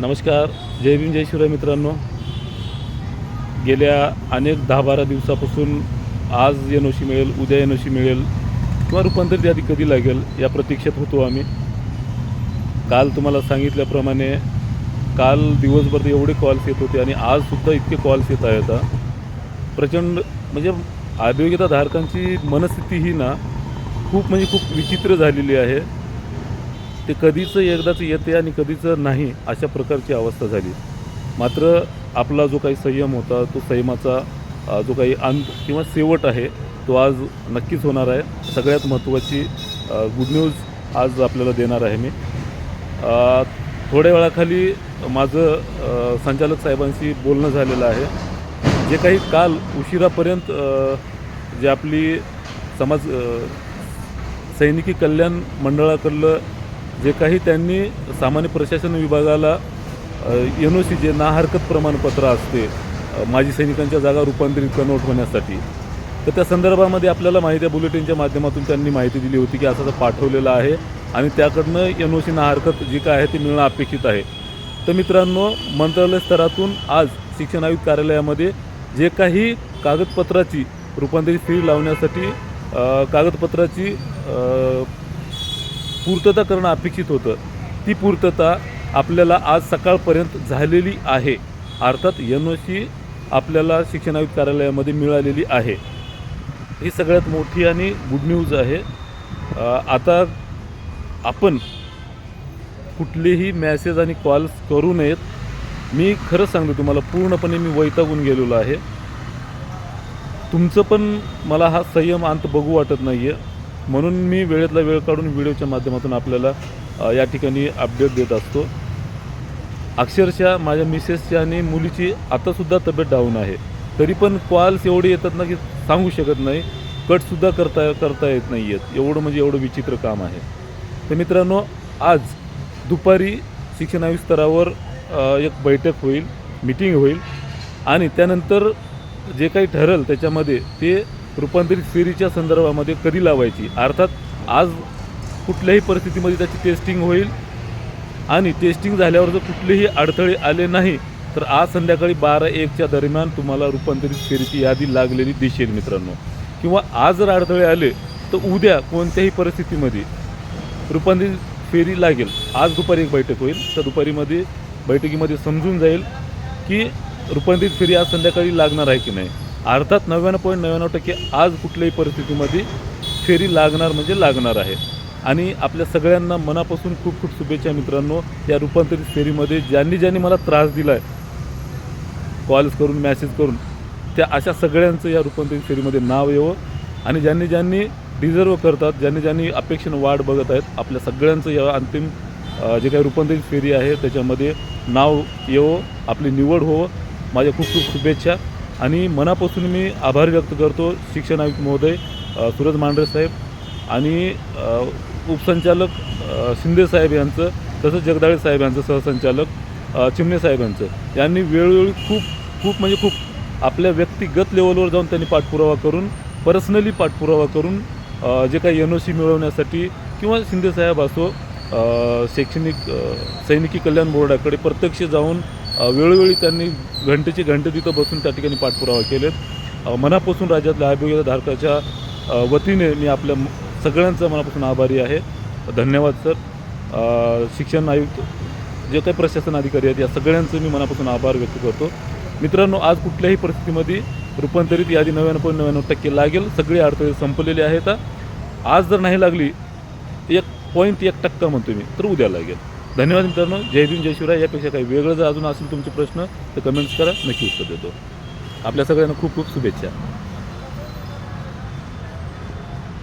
नमस्कार. जय भीम जय शिवराय मित्रांनो. गेल्या अनेक दहा बारा दिवसापासून आज एन मिळेल उद्या येनोशी मिळेल किंवा रूपांतरित यादी कधी लागेल या प्रतीक्षेत होतो आम्ही. काल तुम्हाला सांगितल्याप्रमाणे काल दिवसभर एवढे कॉल्स येत होते आणि आजसुद्धा इतके कॉल्स येत आहेत प्रचंड म्हणजे अभियोग्यता धारकांची मनस्थिती ही ना खूप म्हणजे खूप विचित्र झालेली आहे. ते कधीचं एकदाच येते आणि कधीचं नाही अशा प्रकारची अवस्था झाली. मात्र आपला जो काही संयम होता तो संयमाचा जो काही अंत किंवा शेवट आहे तो आज नक्कीच होणार आहे. सगळ्यात महत्त्वाची गुड न्यूज आज आपल्याला देणार आहे मी. थोड्या वेळाखाली माझं संचालक साहेबांशी बोलणं झालेलं आहे. जे काही काल उशिरापर्यंत जे आपली समाज सैनिकी कल्याण मंडळाकडलं जे काही त्यांनी सामान्य प्रशासन विभागाला एन ओ सी जे ना हरकत प्रमाणपत्र असते माजी सैनिकांच्या जागा रूपांतरित कन्वर्ट होण्यासाठी तर त्या संदर्भामध्ये आपल्याला माहिती आहे बुलेटिनच्या माध्यमातून त्यांनी माहिती दिली होती की असं पाठवलेलं आहे आणि त्याकडनं एन ओ सी ना हरकत जी काय आहे ती मिळणं अपेक्षित आहे. तर मित्रांनो मंत्रालय स्तरातून आज शिक्षण आयुक्त कार्यालयामध्ये जे काही कागदपत्राची रूपांतरित फी लावण्यासाठी कागदपत्राची पूर्तता करणं अपेक्षित होतं. ती पूर्तता आपल्याला आज सकाळपर्यंत झालेली आहे. अर्थात एन ओ सी आपल्याला शिक्षण आयुक्त कार्यालयामध्ये मिळालेली आहे. ही सगळ्यात मोठी आणि गुड न्यूज आहे. आता आपण कुठलेही मॅसेज आणि कॉल्स करू नयेत. मी खरंच सांगतो तुम्हाला पूर्णपणे मी वैतागून गेलेलो आहे. तुमचं पण मला हा संयम अंत बघू वाटत नाही आहे म्हणून मी वेळेतला वेळ काढून व्हिडिओच्या माध्यमातून आपल्याला या ठिकाणी अपडेट देत असतो. अक्षरशः माझ्या मिसेसची आणि मुलीची आतासुद्धा तब्येत डाऊन आहे. तरी पण कॉल्स एवढे येतात ना की सांगू शकत नाही. कटसुद्धा करता करता येत नाही आहेत एवढं म्हणजे एवढं विचित्र काम आहे. तर मित्रांनो आज दुपारी शिक्षण स्तरावर एक बैठक होईल मिटिंग होईल. आणि त्यानंतर जे काही ठरेल त्याच्यामध्ये ते रूपांतरित फेरीच्या संदर्भामध्ये कधी लावायची? अर्थात आज कुठल्याही परिस्थितीमध्ये त्याची टेस्टिंग होईल आणि टेस्टिंग झाल्यावर जर कुठलेही अडथळे आले नाही तर आज संध्याकाळी बारा एकच्या दरम्यान तुम्हाला रूपांतरित फेरीची यादी लागलेली दिसेल मित्रांनो. किंवा आज जर अडथळे आले तर उद्या कोणत्याही परिस्थितीमध्ये रूपांतरित फेरी लागेल. आज दुपारी एक बैठक होईल. त्या दुपारीमध्ये बैठकीमध्ये समजून जाईल की रूपांतरित फेरी आज संध्याकाळी लागणार आहे की नाही. अर्थात नव्याण्णव पॉईंट नव्याण्णव टक्के आज कुठल्याही परिस्थितीमध्ये फेरी लागणार म्हणजे लागणार आहे. आणि आपल्या सगळ्यांना मनापासून खूप खूप शुभेच्छा मित्रांनो. या रूपांतरित फेरीमध्ये ज्यांनी ज्यांनी मला त्रास दिला आहे कॉल्स करून मॅसेज करून त्या अशा सगळ्यांचं या रूपांतरित फेरीमध्ये नाव येवं. आणि ज्यांनी ज्यांनी डिझर्व करतात ज्यांनी ज्यांनी अपेक्षेनं वाट बघत आहेत आपल्या सगळ्यांचं या अंतिम जे काही रूपांतरित फेरी आहे त्याच्यामध्ये नाव येवं आपली निवड होवं. माझ्या खूप खूप शुभेच्छा. आणि मनापासून मी आभार व्यक्त करतो शिक्षण आयुक्त महोदय सूरज मांढरे साहेब आणि उपसंचालक शिंदे साहेब यांचं तसंच जगदाळे साहेब यांचं सहसंचालक चिमणे साहेब यांचं. यांनी वेळोवेळी खूप खूप म्हणजे खूप आपल्या व्यक्तिगत लेवलवर जाऊन त्यांनी पाठपुरावा करून पर्सनली पाठपुरावा करून जे काही एन ओ सी मिळवण्यासाठी किंवा शिंदे साहेब असो शैक्षणिक सैनिकी कल्याण बोर्डाकडे प्रत्यक्ष जाऊन वेळोवेळी त्यांनी घंटेचे घंटे तिथं बसून त्या ठिकाणी पाठपुरावा केलेत. मनापासून राज्यातल्या अभियोग्यता धारकाच्या वतीने मी आपल्या सगळ्यांचा मनापासून आभारी आहे. धन्यवाद सर. शिक्षण आयुक्त जे काही प्रशासन अधिकारी आहेत या सगळ्यांचं मी मनापासून आभार व्यक्त करतो. मित्रांनो आज कुठल्याही परिस्थितीमध्ये रूपांतरित यादी नव्याण्णव पॉईंट नव्याण्णव टक्के लागेल. सगळे अडथळे संपलेले आहेत. आज जर नाही लागली एक पॉईंट एक टक्का म्हणतो मी तर उद्या लागेल. धन्यवाद मित्रांनो. जय भीम जय शिवराय. यापेक्षा काही वेगळं जर अजून असेल तुमचे प्रश्न तर कमेंट्स करा. नक्की उत्तर देतो. आपल्या सगळ्यांना खूप खूप शुभेच्छा.